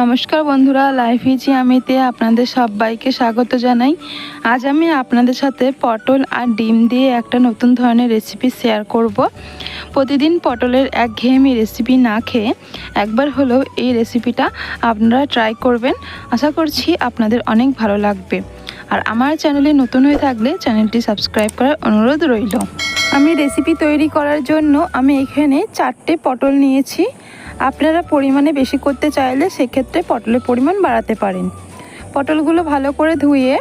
নমস্কার বন্ধুরা life easy আমিতে আপনাদের সবাইকে স্বাগত জানাই। আজ আমি আপনাদের সাথে পটল আর ডিম দিয়ে একটা নতুন ধরনের রেসিপি শেয়ার করব। প্রতিদিন পটলের এক ঘেয়েমি রেসিপি না খেয়ে একবার হলেও এই রেসিপিটা আপনারা ট্রাই করবেন। আশা করছি আপনাদের অনেক ভালো লাগবে। আর আমার চ্যানেলে নতুন হয়ে থাকলে চ্যানেলটি সাবস্ক্রাইব করার অনুরোধ রইল। আমি রেসিপি তৈরি করার জন্য আমি এখানে চারটে পটল নিয়েছি। আপনারা পরিমাণে বেশি করতে চাইলে সেক্ষেত্রে পটলের পরিমাণ বাড়াতে পারেন। পটলগুলো ভালো করে ধুয়ে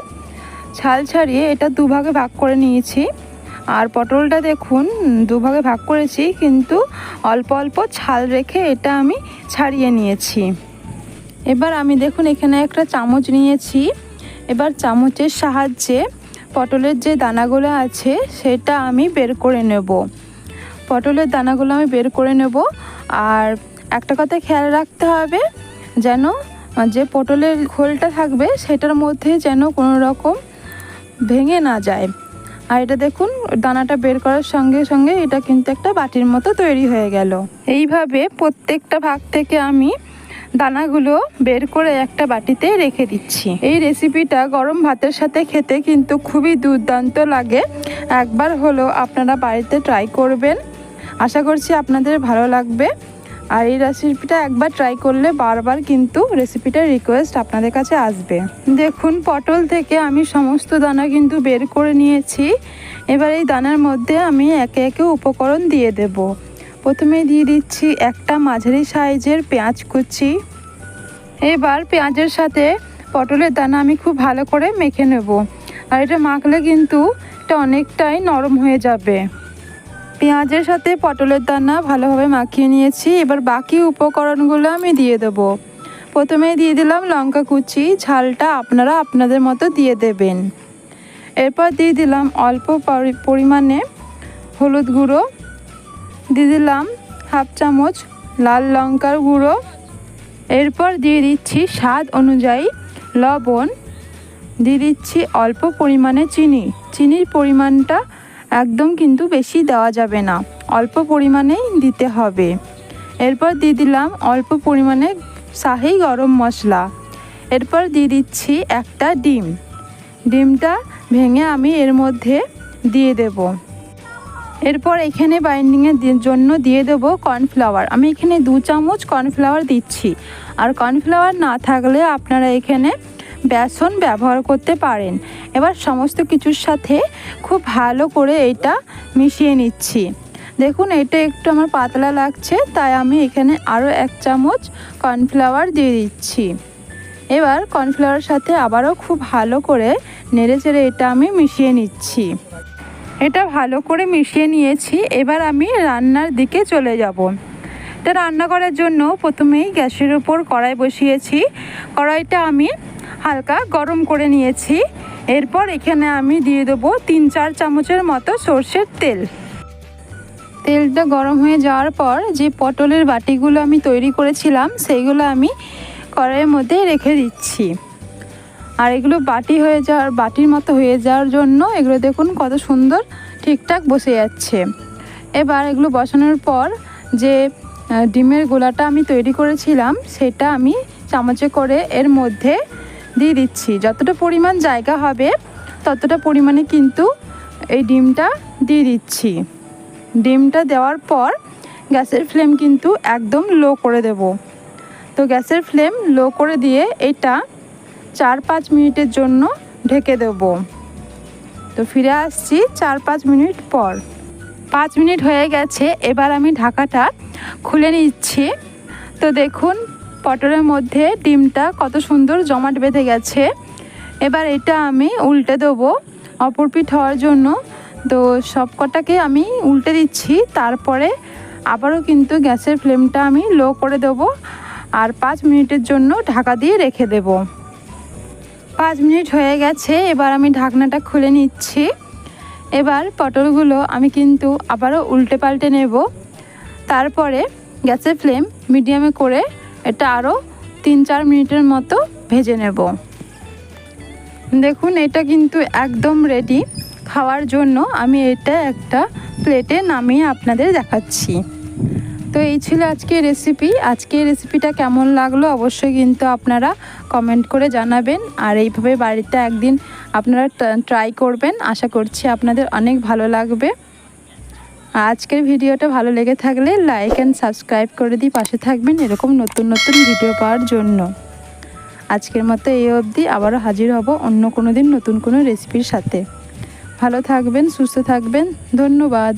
ছাল ছাড়িয়ে এটা দুভাগে ভাগ করে নিয়েছি। আর পটলটা দেখুন, দুভাগে ভাগ করেছি, কিন্তু অল্প অল্প ছাল রেখে এটা আমি ছাড়িয়ে নিয়েছি। এবার আমি দেখুন, এখানে একটা চামচ নিয়েছি। এবার চামচের সাহায্যে পটলের যে দানাগুলো আছে, সেটা আমি বের করে নেব। পটলের দানাগুলো আমি বের করে নেব। আর একটা কথা খেয়াল রাখতে হবে যেন যে পটলের খোলটা থাকবে সেটার মধ্যে যেন কোনো রকম ভেঙে না যায়। আর এটা দেখুন, দানাটা বের করার সঙ্গে সঙ্গে এটা কিন্তু একটা বাটির মতো তৈরি হয়ে গেল। এইভাবে প্রত্যেকটা ভাগ থেকে আমি দানাগুলো বের করে একটা বাটিতে রেখে দিচ্ছি। এই রেসিপিটা গরম ভাতের সাথে খেতে কিন্তু খুবই দুর্দান্ত লাগে। একবার হলো আপনারা বাড়িতে ট্রাই করবেন। আশা করছি আপনাদের ভালো লাগবে। আর এই রেসিপিটা একবার ট্রাই করলে বারবার কিন্তু রেসিপিটার রিকোয়েস্ট আপনাদের কাছে আসবে। দেখুন, পটল থেকে আমি সমস্ত দানা কিন্তু বের করে নিয়েছি। এবার এই দানার মধ্যে আমি একে একে উপকরণ দিয়ে দেব। প্রথমে দিয়ে দিচ্ছি একটা মাঝারি সাইজের পেঁয়াজ কুচি। এবার পেঁয়াজের সাথে পটলের দানা আমি খুব ভালো করে মেখে নেব। আর এটা মাখলে কিন্তু এটা অনেকটাই নরম হয়ে যাবে। পেঁয়াজের সাথে পটলের দানা ভালোভাবে মাখিয়ে নিয়েছি। এবার বাকি উপকরণগুলো আমি দিয়ে দেব। প্রথমে দিয়ে দিলাম লঙ্কা কুচি। ঝালটা আপনারা আপনাদের মতো দিয়ে দেবেন। এরপর দিয়ে দিলাম অল্প পরিমাণে হলুদ গুঁড়ো। দিয়ে দিলাম হাফ চামচ লাল লঙ্কার গুঁড়ো। এরপর দিয়ে দিচ্ছি স্বাদ অনুযায়ী লবণ। দিয়ে দিচ্ছি অল্প পরিমাণে চিনি। চিনির পরিমাণটা একদম কিন্তু বেশি দেওয়া যাবে না। অল্প পরিমাণেই দিতে হবে। এরপর দিয়ে দিলাম অল্প পরিমাণে শাহি গরম মশলা। এরপর দিয়ে দিচ্ছি একটা ডিম। ডিমটা ভেঙে আমি এর মধ্যে দিয়ে দেব। এরপর এখানে বাইন্ডিংয়ের জন্য দিয়ে দেবো কর্নফ্লাওয়ার আমি এখানে দু চামচ কর্নফ্লাওয়ার দিচ্ছি। আর কর্নফ্লাওয়ার না থাকলে আপনারা এখানে বেসন ব্যবহার করতে পারেন। এবার সমস্ত কিছুর সাথে খুব ভালো করে এটা মিশিয়ে নিচ্ছি। দেখুন, এটা একটু আমার পাতলা লাগছে, তাই আমি এখানে আরও এক চামচ কর্নফ্লাওয়ার দিয়ে দিচ্ছি। এবার কর্নফ্লাওয়ার সাথে আবারও খুব ভালো করে নেড়ে চেড়ে এটা আমি মিশিয়ে নিচ্ছি। এটা ভালো করে মিশিয়ে নিয়েছি, এবার আমি রান্নার দিকে চলে যাব। এটা রান্না করার জন্য প্রথমেই গ্যাসের উপর কড়াই বসিয়েছি। কড়াইটা আমি হালকা গরম করে নিয়েছি। এরপর এখানে আমি দিয়ে দেবো তিন চার চামচের মতো সর্ষের তেল। তেলটা গরম হয়ে যাওয়ার পর যে পটলের বাটিগুলো আমি তৈরি করেছিলাম, সেইগুলো আমি কড়াইয়ের মধ্যে রেখে দিচ্ছি। আর এগুলো বাটি হয়ে যাওয়ার, বাটির মতো হয়ে যাওয়ার জন্য এগুলো দেখুন কত সুন্দর ঠিকঠাক বসে যাচ্ছে। এবার এগুলো বসানোর পর যে ডিমের গোলাটা আমি তৈরি করেছিলাম, সেটা আমি চামচে করে এর মধ্যে দিয়ে দিচ্ছি। যতটা পরিমাণ জায়গা হবে, ততটা পরিমাণে কিন্তু এই ডিমটা দিয়ে দিচ্ছি। ডিমটা দেওয়ার পর গ্যাসের ফ্লেম কিন্তু একদম লো করে দেব। তো গ্যাসের ফ্লেম লো করে দিয়ে এটা চার পাঁচ মিনিটের জন্য ঢেকে দেব। তো ফিরে আসছি চার পাঁচ মিনিট পর। পাঁচ মিনিট হয়ে গেছে, এবার আমি ঢাকাটা খুলে নিচ্ছি। তো দেখুন, পটলের মধ্যে ডিমটা কত সুন্দর জমাট বেঁধে গেছে। এবার এটা আমি উল্টে দেবো। অপর পিঠ হওয়ার জন্য। তো সব কটাকে আমি উল্টে দিচ্ছি। তারপরে আবারও কিন্তু গ্যাসের ফ্লেমটা আমি লো করে দেব। আর পাঁচ মিনিটের জন্য ঢাকা দিয়ে রেখে দেব। পাঁচ মিনিট হয়ে গেছে। এবার আমি ঢাকনাটা খুলে নিচ্ছি। এবার পটলগুলো আমি কিন্তু আবারও উল্টে পাল্টে নেব। তারপরে গ্যাসের ফ্লেম মিডিয়ামে করে এটা আরও তিন চার মিনিটের মতো ভেজে নেব। দেখুন, এটা কিন্তু একদম রেডি খাওয়ার জন্য আমি এটা একটা প্লেটে নামিয়ে আপনাদের দেখাচ্ছি। তো এই ছিল আজকে রেসিপি আজকে রেসিপিটা কেমন লাগল অবশ্যই কিন্তু আপনারা কমেন্ট করে জানাবেন। আর এইভাবে বাড়িতে একদিন আপনারা ট্রাই করবেন। আশা করছি আপনাদের অনেক ভালো লাগবে। আজকের ভিডিওটা ভালো লেগে থাকলে লাইক অ্যান্ড সাবস্ক্রাইব করে দিয়ে পাশে থাকবেন এরকম নতুন নতুন ভিডিও পাওয়ার জন্য। আজকের মতো এই অবধি আবারও হাজির হব অন্য কোনো দিন নতুন কোনো রেসিপির সাথে। ভালো থাকবেন, সুস্থ থাকবেন, ধন্যবাদ।